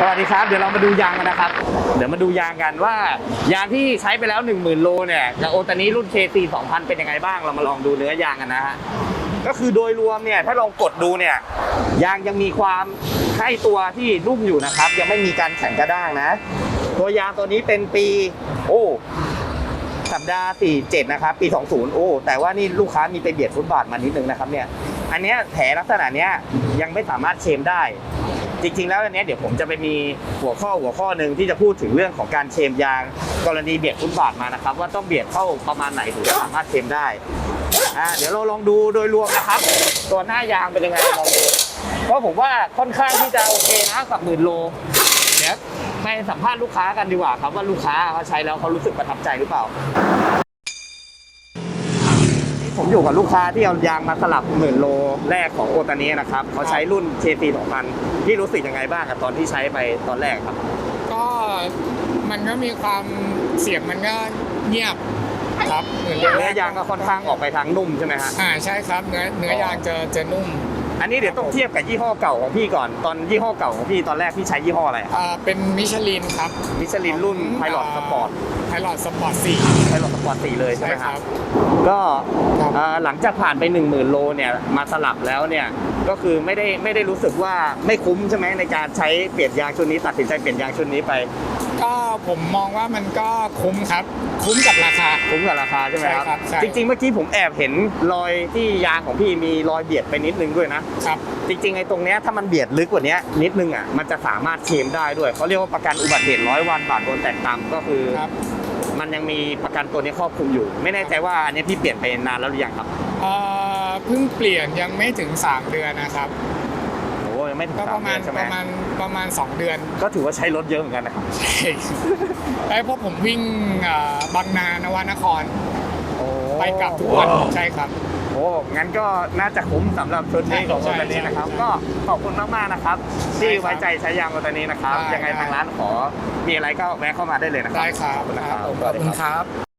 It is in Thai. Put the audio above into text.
สวัสดีครับ เดี๋ยวเรามาดูยางกันนะครับ เดี๋ยวมาดูยางกันว่ายางที่ใช้ไปแล้ว 1 0,000 โลเนี่ยกับโอตานี้รุ่น KC 2000 เป็นยังไงบ้าง เรามาลองดูเนื้อยางกันนะฮะ ก็คือโดยรวมเนี่ยถ้าลองกดดูเนี่ยยางยังมีความให้ตัวที่นุ่มอยู่นะครับ ยังไม่มีการแข็งกระด้างนะ ตัวยางตัวนี้เป็นปี โอ้สัปดาห์47 นะครับ ปี 20 โอ้ แต่ว่านี่ลูกค้ามีไปเบียดฟุตบาทมานิดนึงนะครับเนี่ย อันเนี้ยแผลลักษณะเนี้ยยังไม่สามารถเชมได้ จริง ๆ แล้วอันเนี้ยเดี๋ยวผมจะไปมีหัวข้อหัวข้อหนึ่งที่จะพูดถึงเรื่องของการเชมยาง กรณีเบียดฟุตบาทมานะครับ ว่าต้องเบียดเข้าประมาณไหนถึงจะสามารถเชมได้อ่าเดี๋ยวเราลองดูโดยรวมนะครับ ตัวหน้ายางเป็นยังไงลองดูเพราะผมว่าค่อนข้างที่จะโอเคนะกับหมื่นโลเดี๋ยวไปสัมภาษณ์ลูกค้ากันดีกว่าครับว่าลูกค้าเขาใช้แล้วเขารู้สึกประทับใจหรือเปล่า ผมอยู่กับลูกค้าที่เอายางมาสลับหมื่นโลแรกของโอตานี้นะครับเขาใช้รุ่น KT 2000ที่รู้สึกยังไงบ้างกับตอนที่ใช้ไปตอนแรกครับ ก็มันก็มีความเสียงมันก็เงียบครับเหมือนเรื่องเนื้อยางก็ค่อนข้างออกไปทางนุ่มใช่ไหมฮะอ่าใช่ครับเนื้อเนื้อยางจะจะนุ่ม อันนี้เดี๋ยวต้องเทียบกับยี่ห้อเก่าของพี่ก่อน ตอนยี่ห้อเก่าของพี่ตอนแรกพี่ใช้ยี่ห้ออะไรครับอ่าเป็นมิชลินครับมิชลินรุ่นไพลอตสปอร์ตไพลอตสปอร์ตสี่ไพลอตสปอร์ตสี่เลยใช่ใช่ไหมคครัรับบก็ครับเอ่อหลังจากผ่านไป 1 0,000โลเนี่ยมาสลับแล้วเนี่ยก็คือไม่ได้ไม่ได้รู้สึกว่าไม่คุ้มใช่ไหมในการใช้เปลี่ยนยางชุดนี้ตัดสินใจเปลี่ยนยางชุดนี้ไป ก็ผมมองว่ามันก็คุ้มครับ คุ้มกับราคา คุ้มกับราคาใช่ไหมครับ ใช่ครับใช่ จริง ๆ เมื่อกี้ผมแอบเห็นรอยที่ยางของพี่มีรอยเบียดไปนิดนึงด้วยนะ ครับ จริงๆไอ้ตรงเนี้ยถ้ามันเบียดลึกกว่านี้นิดนึงอะมันจะสามารถเคลมได้ด้วยเขาเรียกว่าประกันอุบัติเหตุร้อยวันบาทโดนแตกต่ำก็คือ ครับมันยังมีประกันตัวนี้ครอบคลุมอยู่ ไม่แน่ใจว่าอันนี้พี่เปลี่ยนไปนานแล้วหรือยังครับ เอ่อเพิ่งเปลี่ยนยังไม่ถึง 3 เดือนนะครับโอ้ยัง ไม่ถึงก็สาปมระเดือนใช่ไหมาณปมระมาณประมาณ 2 เดือนก็ถือว่าใช้รถเยอะเหมือนกันนะครับใช่ไอ้เพราะผมวิ่งเอ่อบางนานวนครโอ้ไปกลับทุกวันใช่ครับ โอ้งั้นก็น่าจะคุ้มสำหรับชุดนี้ของใช่โรตานี้นะครับ ใช่ก็ขอบคุณมากๆนะครับ ที่ได้ครับไว้ใจใช้ยางโรตานี้นะครับ ได้ยังไงได้ทางร้านขอมีอะไรก็แวะเข้ามาได้เลยนะครับได้ครับ ขอบคุณนะครับ ขอบคุณครับ